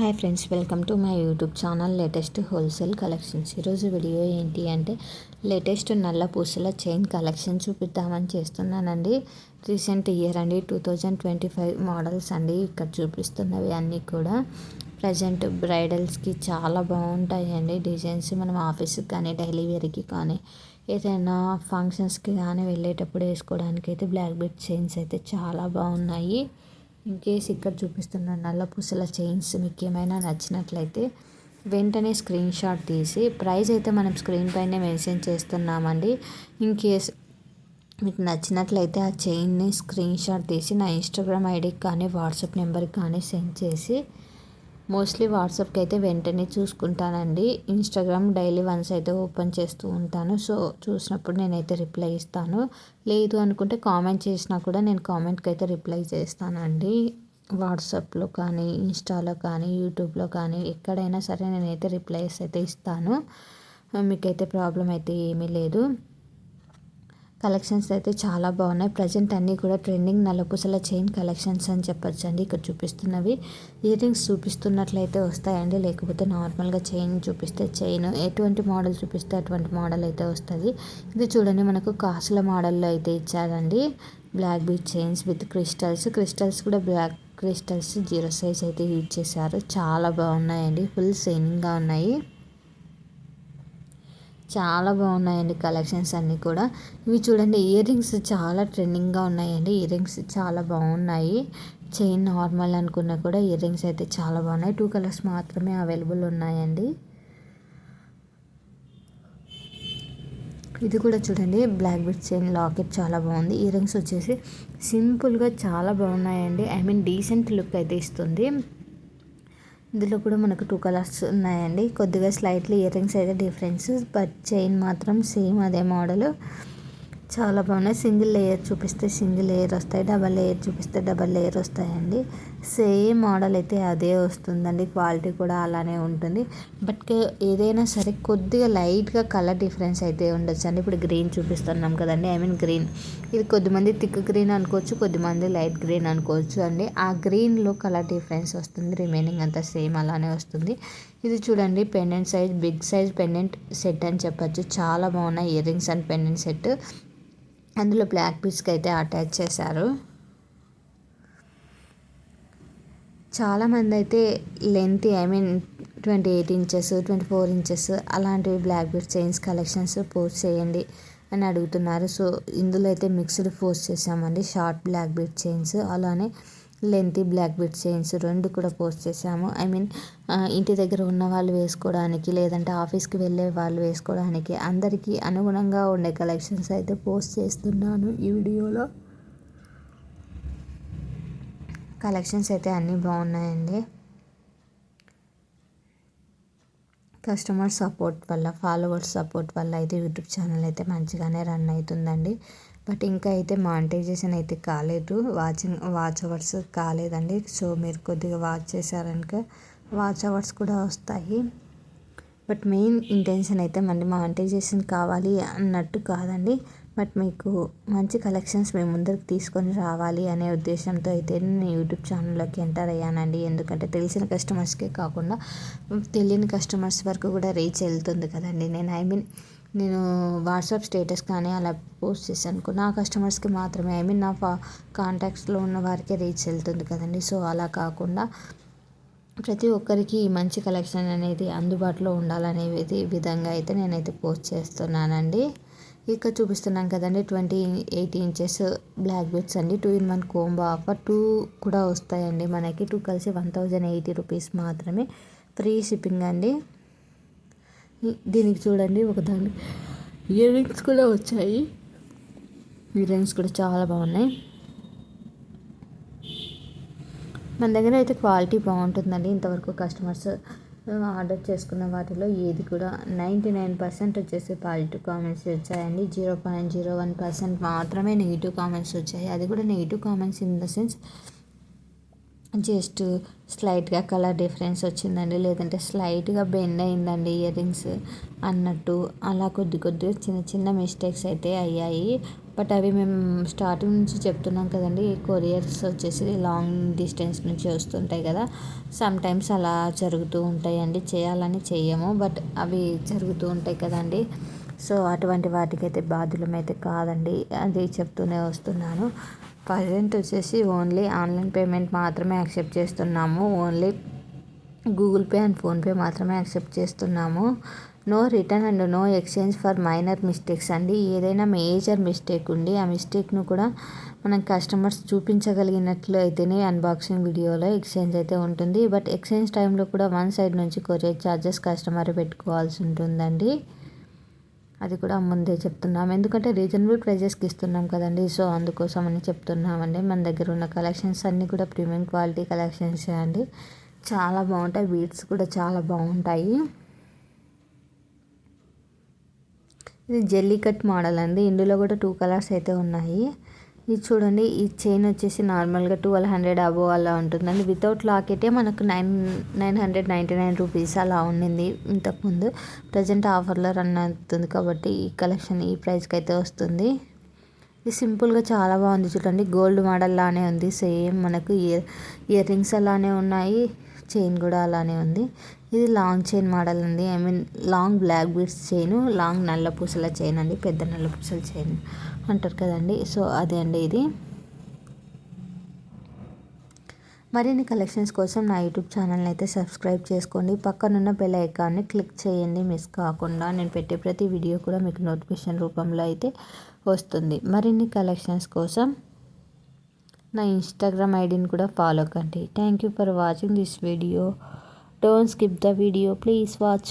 Hi friends welcome to my YouTube channel latest wholesale collections. ఈరోజు video ఏంటి అంటే latest నల్ల పూసల చైన్ కలెక్షన్ చూపిద్దామని చేస్తున్నానండి. రీసెంట్ ఇయర్ అండి two thousand twenty five models అండి ఇక్కడ చూపిస్తున్నవి అన్నీ కూడా. ప్రజెంట్ బ్రైడల్స్కి చాలా బాగుంటాయండి. డిజైన్స్ మనం ఆఫీస్కి కానీ డైలీ వేర్కి కానీ ఏదైనా ఫంక్షన్స్కి కానీ వెళ్ళేటప్పుడు వేసుకోవడానికి అయితే బ్లాక్ బెడ్ చైన్స్ అయితే చాలా బాగున్నాయి. ఇన్ కేస్ ఇక్కడ చూపిస్తున్న నల్ల పూసల చైన్స్ మీకు ఏమైనా నచ్చినట్లయితే వెంటనే స్క్రీన్ షాట్ తీసి ప్రైస్ అయితే మనం స్క్రీన్ పైనే మెన్షన్ చేస్తున్నామండి. ఇన్ కేస్ మీకు నచ్చినట్లయితే ఆ చైన్ని స్క్రీన్ షాట్ తీసి నా ఇన్స్టాగ్రామ్ ఐడికి కానీ వాట్సాప్ నెంబర్కి కానీ సెండ్ చేసి మోస్ట్లీ వాట్సాప్కి అయితే వెంటనే చూసుకుంటానండి. ఇన్స్టాగ్రామ్ డైలీ వన్స్ అయితే ఓపెన్ చేస్తూ ఉంటాను. సో చూసినప్పుడు నేనైతే రిప్లై ఇస్తాను. లేదు అనుకుంటే కామెంట్ చేసినా కూడా నేను కామెంట్కి అయితే రిప్లై చేస్తానండి. వాట్సాప్లో కానీ ఇన్స్టాలో కానీ యూట్యూబ్లో కానీ ఎక్కడైనా సరే నేనైతే రిప్లైస్ అయితే ఇస్తాను. మీకైతే ప్రాబ్లం అయితే ఏమీ లేదు. కలెక్షన్స్ అయితే చాలా బాగున్నాయి. ప్రజెంట్ అన్నీ కూడా ట్రెండింగ్ నల్లపూసల చైన్ కలెక్షన్స్ అని చెప్పొచ్చు అండి. ఇక్కడ చూపిస్తున్నవి. ఇయర్ రింగ్స్ చూపిస్తున్నట్లయితే వస్తాయండి. లేకపోతే నార్మల్గా చైన్ చూపిస్తే చైన్. ఎటువంటి మోడల్ చూపిస్తే అటువంటి మోడల్ అయితే వస్తుంది. ఇది చూడండి మనకు కాసుల మోడల్లో అయితే ఇచ్చారండి. Black bead chains with crystals. Crystals కూడా బ్లాక్ క్రిస్టల్స్ జీరో సైజ్ అయితే యూజ్ చేశారు. చాలా బాగున్నాయండి. ఫుల్ షైనింగ్గా ఉన్నాయి. చాలా బాగున్నాయండి కలెక్షన్స్ అన్నీ కూడా. ఇవి చూడండి ఇయర్ రింగ్స్ చాలా ట్రెండింగ్గా ఉన్నాయండి. ఇయర్ రింగ్స్ చాలా బాగున్నాయి. చైన్ నార్మల్ అనుకున్నా కూడా ఇయర్ రింగ్స్ అయితే చాలా బాగున్నాయి. టూ కలర్స్ మాత్రమే అవైలబుల్ ఉన్నాయండి. ఇది కూడా చూడండి బ్లాక్ బెడ్ చైన్ లాకెట్ చాలా బాగుంది. ఇయర్ రింగ్స్ వచ్చేసి సింపుల్గా చాలా బాగున్నాయండి. ఐ మీన్ డీసెంట్ లుక్ అయితే ఇస్తుంది. ఇందులో కూడా మనకు టూ కలర్స్ ఉన్నాయండి. కొద్దిగా స్లైట్లీ ఇయర్ రింగ్స్ అయితే డిఫరెన్స్ బట్ చైన్ మాత్రం సేమ్ అదే మోడల్ చాలా బాగున్నాయి. సింగిల్ లేయర్ చూపిస్తే సింగిల్ లేయర్ వస్తాయి. డబల్ లేయర్ చూపిస్తే డబల్ లేయర్ వస్తాయండి. సేమ్ మోడల్ అయితే అదే వస్తుందండి. క్వాలిటీ కూడా అలానే ఉంటుంది. బట్ ఏదైనా సరే కొద్దిగా లైట్గా కలర్ డిఫరెన్స్ అయితే ఉండొచ్చు అండి ఇప్పుడు గ్రీన్ చూపిస్తున్నాం కదండి. I mean green. ఇది కొద్దిమంది థిక్ గ్రీన్ అనుకోవచ్చు కొద్దిమంది లైట్ గ్రీన్ అనుకోవచ్చు అండి. ఆ గ్రీన్లో కలర్ డిఫరెన్స్ వస్తుంది. రిమైనింగ్ అంతా సేమ్ అలానే వస్తుంది. ఇది చూడండి. Pendant size big size pendant set అని చెప్పచ్చు. చాలా బాగున్నాయి. Ear rings and pendant set. అందులో బ్లాక్ బీట్స్కి అయితే అటాచ్ చేశారు. చాలామంది అయితే length I mean twenty eight inches twenty four inches అలాంటివి black bead chains collections post చేయండి అని అడుగుతున్నారు. సో ఇందులో అయితే మిక్స్డ్ పోస్ట్ చేసామండి షార్ట్ బ్లాక్ బీట్ చైన్స్ అలానే లెంతీ బ్లాక్ బీట్ చైన్స్ రెండు కూడా పోస్ట్ చేసాము ఐ మీన్ ఇంటి దగ్గర ఉన్న వాళ్ళు వేసుకోవడానికి లేదంటే ఆఫీస్కి వెళ్ళే వాళ్ళు వేసుకోవడానికి అందరికీ అనుగుణంగా ఉండే కలెక్షన్స్ అయితే పోస్ట్ చేస్తున్నాను ఈ వీడియోలో. కలెక్షన్స్ అయితే అన్నీ బాగున్నాయండి. కస్టమర్ సపోర్ట్ వల్ల ఫాలోవర్స్ సపోర్ట్ వల్ల అయితే యూట్యూబ్ ఛానల్ అయితే మంచిగానే రన్ అవుతుందండి. బట్ ఇంకా అయితే మానిటైజేషన్ అయితే కాలేదు. వాచింగ్ వాచ్ అవర్స్ కాలేదండి. సో మీరు కొద్దిగా వాచ్ చేశారనుక వాచ్ అవర్స్ కూడా వస్తాయి. బట్ మెయిన్ ఇంటెన్షన్ అయితే మళ్ళీ మానిటైజేషన్ కావాలి అన్నట్టు కాదండి. బట్ మీకు మంచి కలెక్షన్స్ మేము ముందరికి తీసుకొని రావాలి అనే ఉద్దేశంతో అయితే నేను యూట్యూబ్ ఛానల్లోకి ఎంటర్ అయ్యానండి. ఎందుకంటే తెలిసిన కస్టమర్స్కే కాకుండా తెలియని కస్టమర్స్ వరకు కూడా రీచ్ వెళ్తుంది కదండి. నేను ఐ మీన్ నేను వాట్సాప్ స్టేటస్ కానీ అలా పోస్ట్ చేశాను. నా కస్టమర్స్కి మాత్రమే ఐ మీన్ నా ఫా కాంటాక్ట్స్లో ఉన్న వారికే రీచ్ వెళ్తుంది కదండి. సో అలా కాకుండా ప్రతి ఒక్కరికి మంచి కలెక్షన్ అనేది అందుబాటులో ఉండాలనే విధంగా అయితే నేనైతే పోస్ట్ చేస్తున్నానండి. ఇక్కడ చూపిస్తున్నాం కదండి twenty eight inches black beads అండి. Two in one combo offer. Two కూడా వస్తాయండి మనకి. టూ కలిసి వన్ థౌజండ్ ఎయిటీ రూపీస్ మాత్రమే. ఫ్రీ షిప్పింగ్ అండి. దీనికి చూడండి ఒకదాన్ని ఇయర్ రింగ్స్ కూడా వచ్చాయి. ఇయర్ రింగ్స్ కూడా చాలా బాగున్నాయి. మన దగ్గర అయితే క్వాలిటీ బాగుంటుందండి. ఇంతవరకు కస్టమర్స్ ఆర్డర్ చేసుకున్న వాటిలో ఏది కూడా నైంటీ నైన్ పర్సెంట్ వచ్చేసి పాజిటివ్ కామెంట్స్ వచ్చాయండి. Zero point zero one percent మాత్రమే నెగిటివ్ కామెంట్స్ వచ్చాయి. అది కూడా negative comments in the sense just స్లైట్గా colour difference వచ్చిందండి లేదంటే స్లైట్గా బెండ్ అయిందండి ఇయర్ రింగ్స్ అన్నట్టు. అలా కొద్ది కొద్దిగా చిన్న చిన్న మిస్టేక్స్ అయితే అయ్యాయి. బట్ అవి మేము స్టార్టింగ్ నుంచి చెప్తున్నాం కదండి కొరియర్స్ వచ్చేసి లాంగ్ డిస్టెన్స్ నుంచి వస్తుంటాయి కదా. సమ్ టైమ్స్ అలా జరుగుతూ ఉంటాయండి. చేయాలని చేయము బట్ అవి జరుగుతూ ఉంటాయి కదండి. సో అటువంటి వాటికైతే బాధ్యులమైతే కాదండి అది చెప్తూనే వస్తున్నాను. ప్రజెంట్ వచ్చేసి ఓన్లీ ఆన్లైన్ పేమెంట్ మాత్రమే యాక్సెప్ట్ చేస్తున్నాము. Only Google Pay and PhonePe మాత్రమే యాక్సెప్ట్ చేస్తున్నాము. No return and no exchange for minor mistakes అండి. ఏదైనా మేజర్ మిస్టేక్ ఉండి ఆ మిస్టేక్ను కూడా మనం కస్టమర్స్ చూపించగలిగినట్లు అయితేనే అన్బాక్సింగ్ వీడియోలో ఎక్స్చేంజ్ అయితే ఉంటుంది. బట్ ఎక్స్చేంజ్ టైంలో కూడా వన్ సైడ్ నుంచి కొరియర్ ఛార్జెస్ కస్టమర్ పెట్టుకోవాల్సి ఉంటుందండి. అది కూడా ముందే చెప్తున్నాం. ఎందుకంటే రీజనబుల్ ప్రైజెస్కి ఇస్తున్నాం కదండి. సో అందుకోసం అని చెప్తున్నామండి. మన దగ్గర ఉన్న కలెక్షన్స్ అన్నీ కూడా ప్రీమియం క్వాలిటీ కలెక్షన్స్ అండి. చాలా బాగుంటాయి. బీట్స్ కూడా చాలా బాగుంటాయి. ఇది జెల్లీ కట్ మోడల్ అండి. ఇందులో కూడా టూ కలర్స్ అయితే ఉన్నాయి. ఇది చూడండి ఈ చైన్ వచ్చేసి నార్మల్గా ట్వెల్వ్ హండ్రెడ్ అబో అలా ఉంటుందండి. వితౌట్ లాకెటే మనకు nine nine hundred ninety nine rupees అలా ఉండింది ఇంతకుముందు. ప్రజెంట్ ఆఫర్లో రన్ అవుతుంది కాబట్టి ఈ కలెక్షన్ ఈ ప్రైస్కి అయితే వస్తుంది. ఇది సింపుల్గా చాలా బాగుంది చూడండి. గోల్డ్ మోడల్ లానే ఉంది సేమ్ మనకు ఇయర్ ఇయర్ రింగ్స్ అలానే ఉన్నాయి చైన్ కూడా అలానే ఉంది. ఇది లాంగ్ చైన్ మోడల్ అండి. I mean long black beads chain long నల్ల పూసల చైన్ అండి పెద్ద నల్ల పూసల చైన్ అంటారు కదండి. సో అదే అండి ఇది. మరిన్ని కలెక్షన్స్ కోసం నా యూట్యూబ్ ఛానల్ని అయితే సబ్స్క్రైబ్ చేసుకోండి. పక్కనున్న బెల్ ఐకాన్ని క్లిక్ చేయండి. మిస్ కాకుండా నేను పెట్టే ప్రతి వీడియో కూడా మీకు నోటిఫికేషన్ రూపంలో అయితే వస్తుంది. మరిన్ని కలెక్షన్స్ కోసం నా ఇన్స్టాగ్రామ్ ఐడిని కూడా ఫాలో కండి. Thank you for watching this video. Don't skip the video. Please watch.